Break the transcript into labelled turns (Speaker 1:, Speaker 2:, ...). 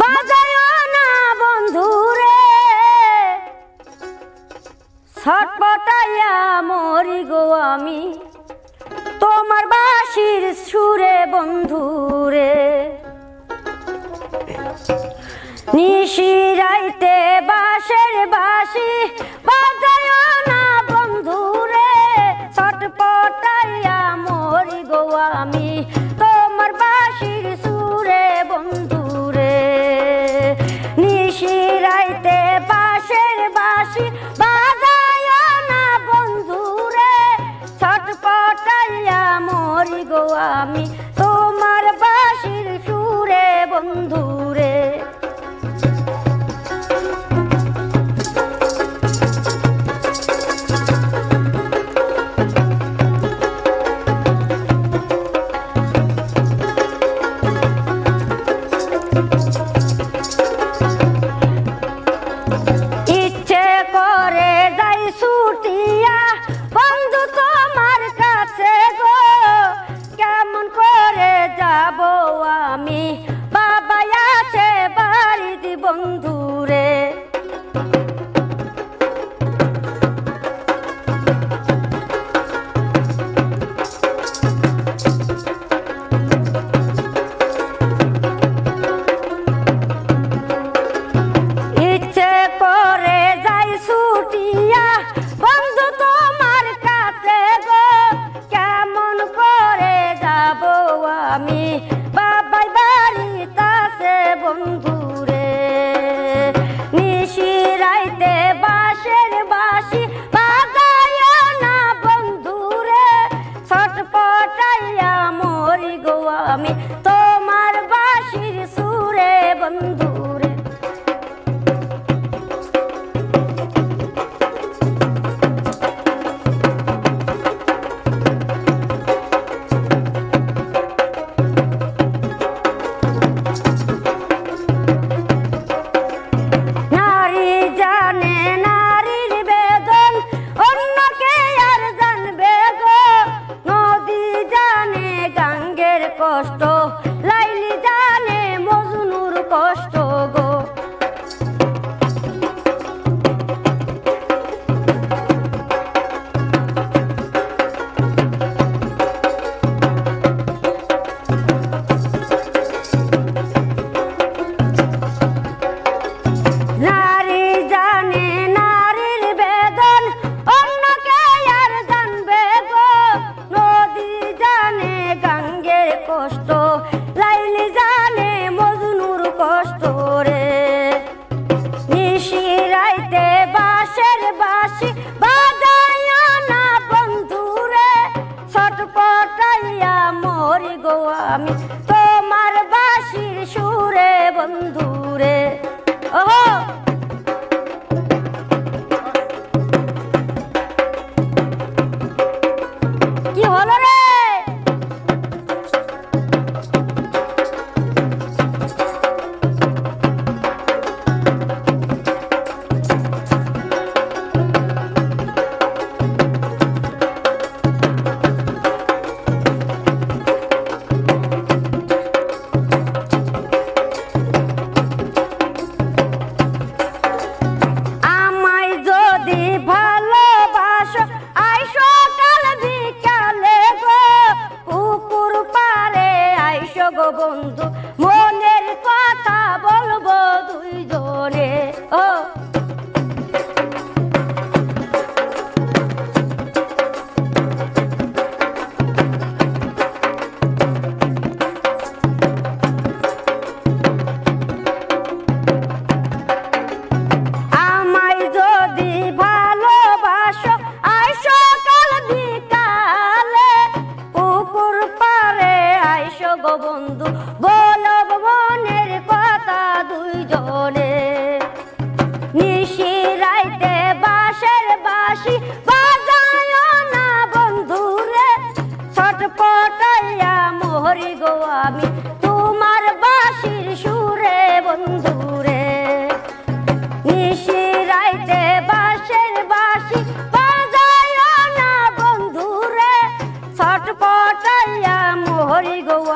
Speaker 1: বাজায় না বন্ধুরে। ছটপটাইয়া মরি গো আমি, তোমার বাসির সুরে বন্ধুরে। নিশি রাইতে বাসের বাসি বাজায় না বন্ধুরে। ছটপটাইয়া মরি গো আমি, তোমার বাসির Guru. আমি তোমার বাসির সুরে বন্ধু। বন্ধু গোবন্ধু বন্ধু ভবনের মনের কথা দুইজনে। নিশি রাইতে বাসের বাসি